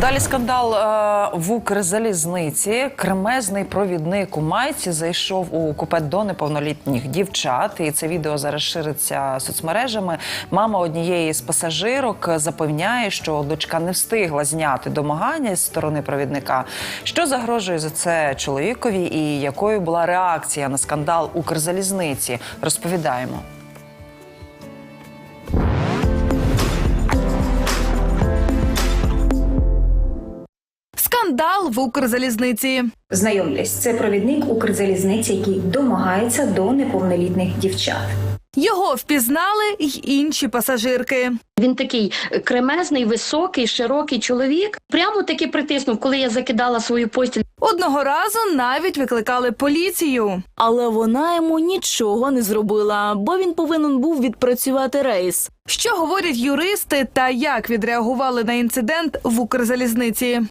Далі скандал е, в Укрзалізниці. Кремезний провідник у майці зайшов у купе до неповнолітніх дівчат. І це відео зараз шириться соцмережами. Мама однієї з пасажирок запевняє, що дочка не встигла зняти домагання з сторони провідника. Що загрожує за це чоловікові, і якою була реакція на скандал Укрзалізниці? Розповідаємо. Скандал в Укрзалізниці. Знайомлясь, це провідник Укрзалізниці, який домагається до неповнолітніх дівчат. Його впізнали й інші пасажирки. Він такий кремезний, високий, широкий чоловік. Прямо таки притиснув, коли я закидала свою постіль. Одного разу навіть викликали поліцію. Але вона йому нічого не зробила, бо він повинен був відпрацювати рейс. Що говорять юристи та як відреагували на інцидент в Укрзалізниці?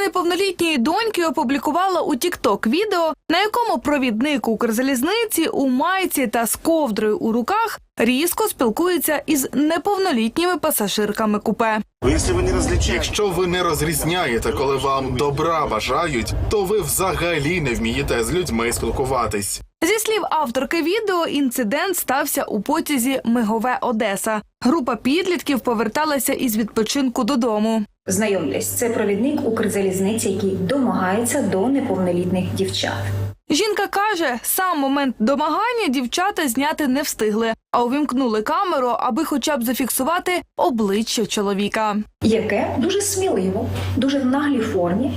Неповнолітньої доньки опублікувала у Тікток відео, на якому провідник Укрзалізниці у майці та з ковдрою у руках різко спілкується із неповнолітніми пасажирками купе. Вы, Если вы не различаете, Якщо ви не розрізняєте, коли вам добра бажають, то ви взагалі не вмієте з людьми спілкуватись. Зі слів авторки відео, інцидент стався у потязі Мигове Одеса. Група підлітків поверталася із відпочинку додому. Знайомлясь, це провідник Укрзалізниці, який домагається до неповнолітніх дівчат. Жінка каже, сам момент домагання дівчата зняти не встигли, а увімкнули камеру, аби хоча б зафіксувати обличчя чоловіка. яке дуже сміливо, дуже в наглій формі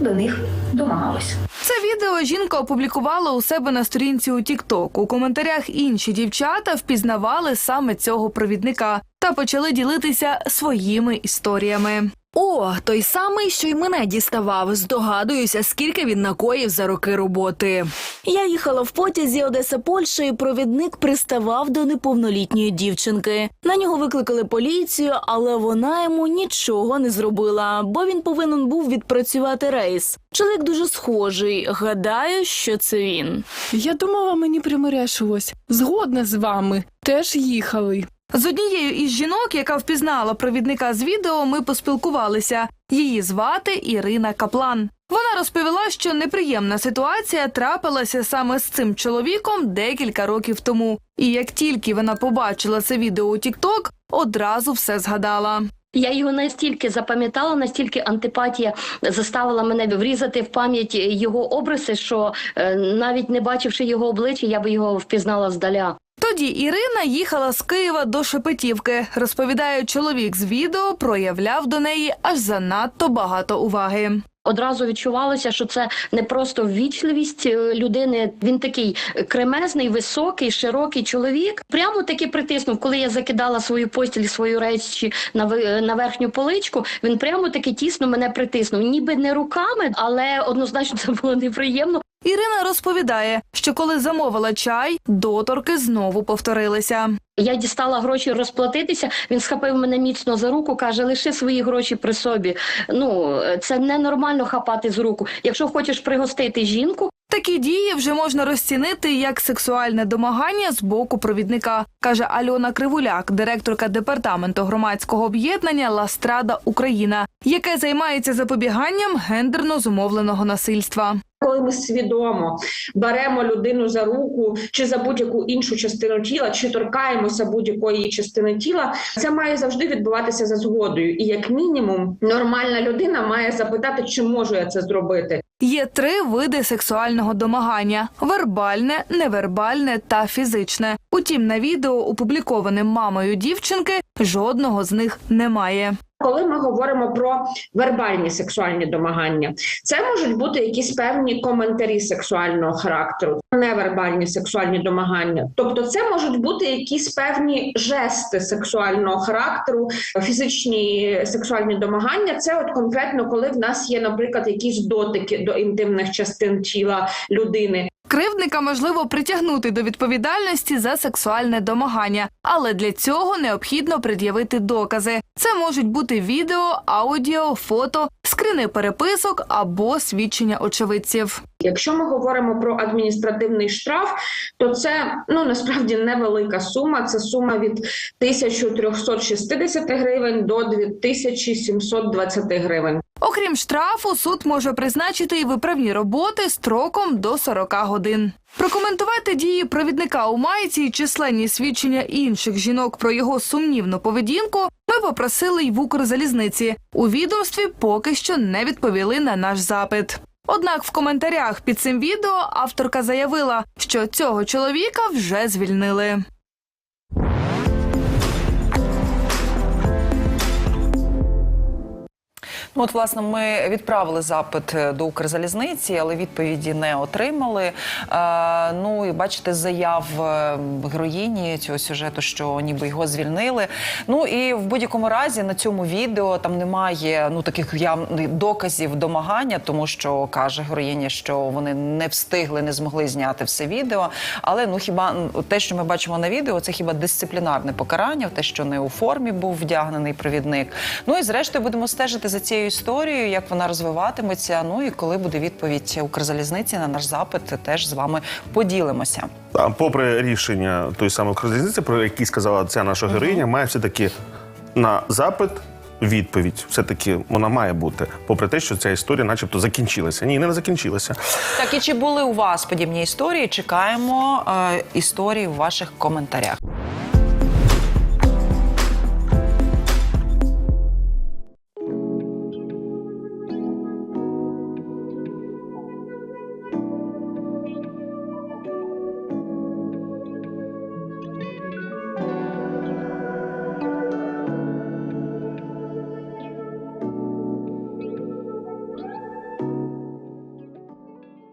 до них домагалось. Це відео жінка опублікувала у себе на сторінці у TikTok. У коментарях інші дівчата впізнавали саме цього провідника та почали ділитися своїми історіями. О, той самий, що й мене діставав. Здогадуюся, скільки він накоїв за роки роботи. Я їхала в потязі Одеса Польща, і провідник приставав до неповнолітньої дівчинки. На нього викликали поліцію, але вона йому нічого не зробила, бо він повинен був відпрацювати рейс. Чоловік дуже схожий. Гадаю, що це він. Я думала, мені примиряшилось. Згодна з вами. Теж їхали. З однією із жінок, яка впізнала провідника з відео, ми поспілкувалися. Її звати Ірина Каплан. Вона розповіла, що неприємна ситуація трапилася саме з цим чоловіком декілька років тому. І як тільки вона побачила це відео у TikTok, одразу все згадала. Я його настільки запам'ятала, настільки антипатія заставила мене врізати в пам'ять його обриси, що е, навіть не бачивши його обличчя, я би його впізнала здаля. Тоді Ірина їхала з Києва до Шепетівки. Розповідає, чоловік з відео проявляв до неї аж занадто багато уваги. Одразу відчувалося, що це не просто ввічливість е, людини. Він такий кремезний, високий, широкий чоловік. Прямо таки притиснув, коли я закидала свою постіль, свою речі на ви- на верхню поличку. Він прямо таки тісно мене притиснув, ніби не руками, але однозначно це було неприємно. Ірина розповідає, що коли замовила чай, доторки знову повторилися. Я дістала гроші розплатитися. Він схопив мене міцно за руку, каже: лиши свої гроші при собі. Ну це ненормально хапати з руку. Якщо хочеш пригостити жінку, Такі дії вже можна розцінити як сексуальне домагання з боку провідника, каже Альона Кривуляк, директорка департаменту громадського об'єднання Ластрада Україна, яке займається запобіганням гендерно зумовленого насильства. Коли ми свідомо беремо людину за руку чи за будь-яку іншу частину тіла, чи торкаємося будь-якої частини тіла, це має завжди відбуватися за згодою. І як мінімум, нормальна людина має запитати, чи можу я це зробити. Є три види сексуального домагання: вербальне, невербальне та фізичне. Утім, на відео, опублікованим мамою дівчинки, жодного з них немає. Коли ми говоримо про вербальні сексуальні домагання, це можуть бути якісь певні коментарі сексуального характеру, невербальні сексуальні домагання. Тобто, це можуть бути якісь певні жести сексуального характеру, фізичні сексуальні домагання. Це от конкретно, коли в нас є, наприклад, якісь дотики до інтимних частин тіла людини. Кривдника можливо притягнути до відповідальності за сексуальне домагання, але для цього необхідно пред'явити докази. Це можуть бути відео, аудіо, фото, скрини переписок або свідчення очевидців. Якщо ми говоримо про адміністративний штраф, то це ну насправді невелика сума. Це сума від 1360 гривень до 2720 гривень. Окрім штрафу, суд може призначити і виправні роботи строком до 40 годин. Прокоментувати дії провідника у майці і численні свідчення інших жінок про його сумнівну поведінку ми попросили й в Укрзалізниці. У відомстві поки що не відповіли на наш запит. Однак в коментарях під цим відео авторка заявила, що цього чоловіка вже звільнили. Ну, от, власне, ми відправили запит е, до Укрзалізниці, але відповіді не отримали. Е, ну і бачите, заяв е, героїні цього сюжету, що ніби його звільнили. Ну і в будь-якому разі на цьому відео там немає ну таких доказів домагання, тому що каже героїня, що вони не встигли, не змогли зняти все відео. Але ну хіба те, що ми бачимо на відео, це хіба дисциплінарне покарання, те, що не у формі був вдягнений провідник. Ну і зрештою будемо стежити за цією історією, як вона розвиватиметься. Ну і коли буде відповідь Укрзалізниці на наш запит, теж з вами поділимося. А попри рішення тої самої Укрзалізниці, про які сказала ця наша героїня, має все-таки на запит відповідь. Все-таки вона має бути, попри те, що ця історія, начебто, закінчилася. Ні, не закінчилася. Так і чи були у вас подібні історії? Чекаємо е, історії в ваших коментарях.